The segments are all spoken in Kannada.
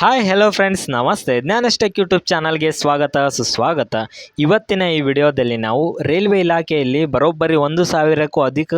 ಹಾಯ್ ಹೆಲೋ ಫ್ರೆಂಡ್ಸ್ ನಮಸ್ತೆ. ಜ್ಞಾನಸ್ಟೆಕ್ ಯೂಟ್ಯೂಬ್ ಚಾನಲ್ಗೆ ಸ್ವಾಗತ, ಸುಸ್ವಾಗತ. ಇವತ್ತಿನ ಈ ವಿಡಿಯೋದಲ್ಲಿ ನಾವು ರೈಲ್ವೆ ಇಲಾಖೆಯಲ್ಲಿ ಬರೋಬ್ಬರಿ ಒಂದು ಸಾವಿರಕ್ಕೂ ಅಧಿಕ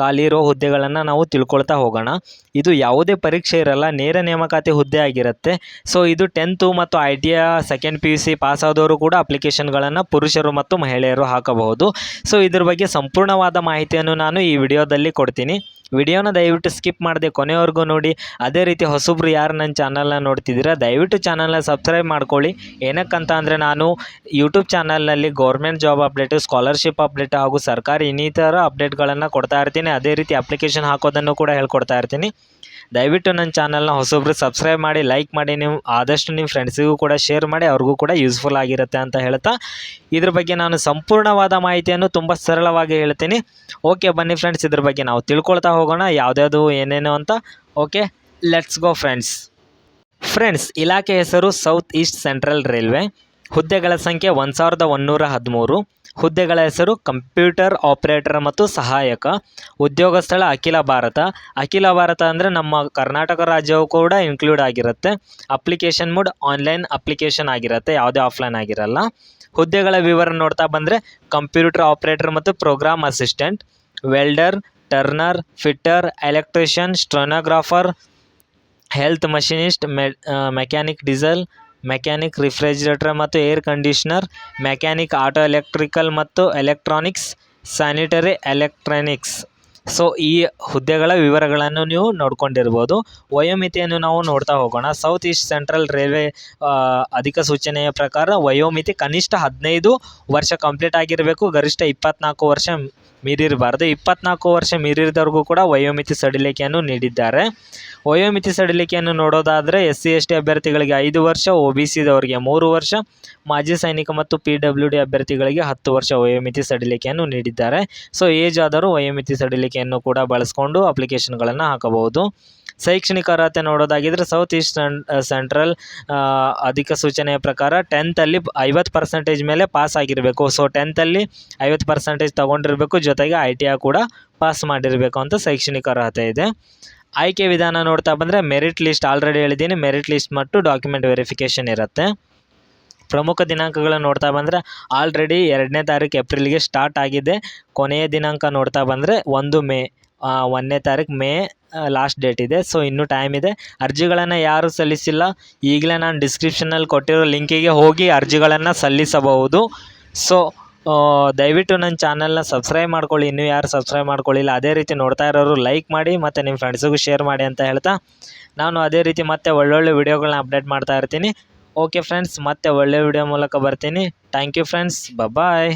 ಖಾಲಿ ಇರೋ ಹುದ್ದೆಗಳನ್ನು ನಾವು ತಿಳ್ಕೊಳ್ತಾ ಹೋಗೋಣ. ಇದು ಯಾವುದೇ ಪರೀಕ್ಷೆ ಇರಲ್ಲ, ನೇರ ನೇಮಕಾತಿ ಹುದ್ದೆ ಆಗಿರುತ್ತೆ. ಸೊ ಇದು ಟೆಂತು ಮತ್ತು I T second P U C pass ಆದವರು ಕೂಡ ಅಪ್ಲಿಕೇಶನ್ಗಳನ್ನು ಪುರುಷರು ಮತ್ತು ಮಹಿಳೆಯರು ಹಾಕಬಹುದು. ಸೊ ಇದ್ರ ಬಗ್ಗೆ ಸಂಪೂರ್ಣವಾದ ಮಾಹಿತಿಯನ್ನು ನಾನು ಈ ವಿಡಿಯೋದಲ್ಲಿ ಕೊಡ್ತೀನಿ. ವಿಡಿಯೋನ ದಯವಿಟ್ಟು ಸ್ಕಿಪ್ ಮಾಡದೆ ಕೊನೆವರೆಗೂ ನೋಡಿ. ಅದೇ ರೀತಿ ಹೊಸಬ್ರು ಯಾರು ನನ್ನ ಚಾನಲ್ನ ನೋಡ್ತಿದ್ದೀರಾ, ದಯವಿಟ್ಟು ಚಾನಲ್ನ ಸಬ್ಸ್ಕ್ರೈಬ್ ಮಾಡ್ಕೊಳ್ಳಿ. ಏನಕ್ಕಂತ ಅಂದರೆ ನಾನು ಯೂಟ್ಯೂಬ್ ಚಾನಲ್ನಲ್ಲಿ government job update, scholarship update ಹಾಗೂ ಸರ್ಕಾರಿ ಇನ್ನಿತರ ಅಪ್ಡೇಟ್ಗಳನ್ನು ಕೊಡ್ತಾ ಇರ್ತೀನಿ. ಅದೇ ರೀತಿ ಅಪ್ಲಿಕೇಶನ್ ಹಾಕೋದನ್ನು ಕೂಡ ಹೇಳ್ಕೊಡ್ತಾ ಇರ್ತೀನಿ. ದಯವಿಟ್ಟು ನನ್ನ ಚಾನಲ್ನ ಹೊಸೊಬ್ರು ಸಬ್ಸ್ಕ್ರೈಬ್ ಮಾಡಿ ಲೈಕ್ ಮಾಡಿ, ನೀವು ಆದಷ್ಟು ನಿಮ್ಮ ಫ್ರೆಂಡ್ಸಿಗೂ ಕೂಡ ಶೇರ್ ಮಾಡಿ, ಅವ್ರಿಗೂ ಕೂಡ ಯೂಸ್ಫುಲ್ ಆಗಿರುತ್ತೆ ಅಂತ ಹೇಳ್ತಾ, ಇದ್ರ ಬಗ್ಗೆ ನಾನು ಸಂಪೂರ್ಣವಾದ ಮಾಹಿತಿಯನ್ನು ತುಂಬ ಸರಳವಾಗಿ ಹೇಳ್ತೀನಿ. ಓಕೆ ಬನ್ನಿ ಫ್ರೆಂಡ್ಸ್ ಇದ್ರ ಬಗ್ಗೆ ನಾವು ತಿಳ್ಕೊಳ್ತಾ ಹೋಗೋಣ, ಯಾವುದ್ಯಾವುದು ಏನೇನು ಅಂತ. Okay let's go friends friends ಇಲಾಖೆ ಹೆಸರು ಸೌತ್ ಈಸ್ಟ್ ಸೆಂಟ್ರಲ್ ರೈಲ್ವೆ ಹುದ್ದೆಗಳ ಸಂಖ್ಯೆ ಒಂದು ಸಾವಿರದ ಒಂದೂರ ಹದಿಮೂರು. ಹುದ್ದೆಗಳ ಹೆಸರು ಕಂಪ್ಯೂಟರ್ ಆಪರೇಟರ್ ಮತ್ತು ಸಹಾಯಕ. ಉದ್ಯೋಗ ಸ್ಥಳ ಅಖಿಲ ಭಾರತ. ಅಖಿಲ ಭಾರತ ಅಂದರೆ ನಮ್ಮ ಕರ್ನಾಟಕ ರಾಜ್ಯವು ಕೂಡ ಇನ್ಕ್ಲೂಡ್ ಆಗಿರುತ್ತೆ. ಅಪ್ಲಿಕೇಶನ್ ಮೋಡ್ ಆನ್ಲೈನ್ ಅಪ್ಲಿಕೇಶನ್ ಆಗಿರುತ್ತೆ. ಯಾವುದೇ ಆಫ್ಲೈನ್ ಆಗಿರಲ್ಲ. ಹುದ್ದೆಗಳ ವಿವರ ನೋಡ್ತಾ ಬಂದರೆ ಕಂಪ್ಯೂಟರ್ ಆಪರೇಟರ್ ಮತ್ತು program assistant, welder, turner, fitter, electrician stenographer health machinist, ಮೆ ಮೆಕ್ಯಾನಿಕ್, ಡೀಸೆಲ್ ಮೆಕ್ಯಾನಿಕ್, ರಿಫ್ರಿಜರೇಟರ್ ಮತ್ತು air conditioner, mechanic, auto electrical ಮತ್ತು ಎಲೆಕ್ಟ್ರಾನಿಕ್ಸ್, ಸ್ಯಾನಿಟರಿ ಎಲೆಕ್ಟ್ರಾನಿಕ್ಸ್. ಸೊ, ಈ ಹುದ್ದೆಗಳ ವಿವರಗಳನ್ನು ನೀವು ನೋಡ್ಕೊಂಡಿರ್ಬೋದು. ವಯೋಮಿತಿಯನ್ನು ನಾವು ನೋಡ್ತಾ ಹೋಗೋಣ. ಸೌತ್ ಈಸ್ಟ್ ಸೆಂಟ್ರಲ್ ರೈಲ್ವೆ ಅಧಿಕ ಸೂಚನೆಯ ಪ್ರಕಾರ ವಯೋಮಿತಿ ಕನಿಷ್ಠ ಹದಿನೈದು ವರ್ಷ ಕಂಪ್ಲೀಟ್ ಆಗಿರಬೇಕು. ಗರಿಷ್ಠ ಇಪ್ಪತ್ನಾಲ್ಕು ವರ್ಷ ಮೀರಿರಬಾರ್ದು. ಇಪ್ಪತ್ನಾಲ್ಕು ವರ್ಷ ಮೀರಿದವ್ರಿಗೂ ಕೂಡ ವಯೋಮಿತಿ ಸಡಿಲಿಕೆಯನ್ನು ನೀಡಿದ್ದಾರೆ. ವಯೋಮಿತಿ ಸಡಿಲಿಕೆಯನ್ನು ನೋಡೋದಾದರೆ ಎಸ್ ಸಿ, ಎಸ್ ಟಿ ಅಭ್ಯರ್ಥಿಗಳಿಗೆ ಐದು ವರ್ಷ, ಒ ಬಿ ಸಿದವರಿಗೆ ಮೂರು ವರ್ಷ, ಮಾಜಿ ಸೈನಿಕ ಮತ್ತು ಪಿ ಡಬ್ಲ್ಯೂ ಡಿ ಅಭ್ಯರ್ಥಿಗಳಿಗೆ ಹತ್ತು ವರ್ಷ ವಯೋಮಿತಿ ಸಡಿಲಿಕೆಯನ್ನು ನೀಡಿದ್ದಾರೆ. ಸೊ, ಏಜ್ ಆದರೂ ವಯೋಮಿತಿ ಸಡಿಲಿಕೆಯನ್ನು ಕೂಡ ಬಳಸ್ಕೊಂಡು ಅಪ್ಲಿಕೇಶನ್ಗಳನ್ನು ಹಾಕಬಹುದು. ಶೈಕ್ಷಣಿಕ ಅರ್ಹತೆ ನೋಡೋದಾಗಿದ್ದರೆ ಸೌತ್ ಈಸ್ಟ್ ಸೆಂಟ್ರಲ್ ಅಧಿಕ ಸೂಚನೆಯ ಪ್ರಕಾರ ಟೆಂತಲ್ಲಿ ಐವತ್ತು ಪರ್ಸೆಂಟೇಜ್ ಮೇಲೆ ಪಾಸ್ ಆಗಿರಬೇಕು. ಸೊ ಟೆಂತಲ್ಲಿ ಐವತ್ತು ಪರ್ಸೆಂಟೇಜ್ ತೊಗೊಂಡಿರಬೇಕು. ಜೊತೆಗೆ ಐ ಟಿ ಕೂಡ ಪಾಸ್ ಮಾಡಿರಬೇಕು ಅಂತ ಶೈಕ್ಷಣಿಕ ಅರ್ಹತೆ ಇದೆ. ಆಯ್ಕೆ ವಿಧಾನ ನೋಡ್ತಾ ಬಂದರೆ ಮೆರಿಟ್ ಲಿಸ್ಟ್ ಆಲ್ರೆಡಿ ಹೇಳಿದ್ದೀನಿ. ಮೆರಿಟ್ ಲಿಸ್ಟ್ ಮತ್ತು ಡಾಕ್ಯುಮೆಂಟ್ ವೆರಿಫಿಕೇಷನ್ ಇರುತ್ತೆ. ಪ್ರಮುಖ ದಿನಾಂಕಗಳನ್ನು ನೋಡ್ತಾ ಬಂದರೆ ಆಲ್ರೆಡಿ ಎರಡನೇ ತಾರೀಕು ಏಪ್ರಿಲ್ಗೆ ಸ್ಟಾರ್ಟ್ ಆಗಿದೆ. ಕೊನೆಯ ದಿನಾಂಕ ನೋಡ್ತಾ ಬಂದರೆ ಒಂದು ಮೇ ಒಂದನೇ ತಾರೀಕು ಮೇ ಲಾಸ್ಟ್ ಡೇಟ್ ಇದೆ. ಸೊ ಇನ್ನೂ ಟೈಮ್ ಇದೆ. ಅರ್ಜಿಗಳನ್ನು ಯಾರು ಸಲ್ಲಿಸಿಲ್ಲ? ಈಗಲೇ ನಾನು ಡಿಸ್ಕ್ರಿಪ್ಷನಲ್ಲಿ ಕೊಟ್ಟಿರೋ ಲಿಂಕಿಗೆ ಹೋಗಿ ಅರ್ಜಿಗಳನ್ನು ಸಲ್ಲಿಸಬಹುದು. ಸೊ ದಯವಿಟ್ಟು ನನ್ನ ಚಾನಲ್ನ ಸಬ್ಸ್ಕ್ರೈಬ್ ಮಾಡ್ಕೊಳ್ಳಿ. ಇನ್ನೂ ಯಾರು ಸಬ್ಸ್ಕ್ರೈಬ್ ಮಾಡ್ಕೊಳ್ಳಿಲ್ಲ, ಅದೇ ರೀತಿ ನೋಡ್ತಾ ಇರೋರು ಲೈಕ್ ಮಾಡಿ ಮತ್ತು ನಿಮ್ಮ ಫ್ರೆಂಡ್ಸಿಗೂ ಶೇರ್ ಮಾಡಿ ಅಂತ ಹೇಳ್ತಾ ನಾನು ಅದೇ ರೀತಿ ಮತ್ತೆ ಒಳ್ಳೊಳ್ಳೆ ವಿಡಿಯೋಗಳನ್ನ ಅಪ್ಡೇಟ್ ಮಾಡ್ತಾ ಇರ್ತೀನಿ. ಓಕೆ ಫ್ರೆಂಡ್ಸ್ ಮತ್ತೆ ಒಳ್ಳೆ ವಿಡಿಯೋ ಮೂಲಕ ಬರ್ತೀನಿ. Thank you friends bye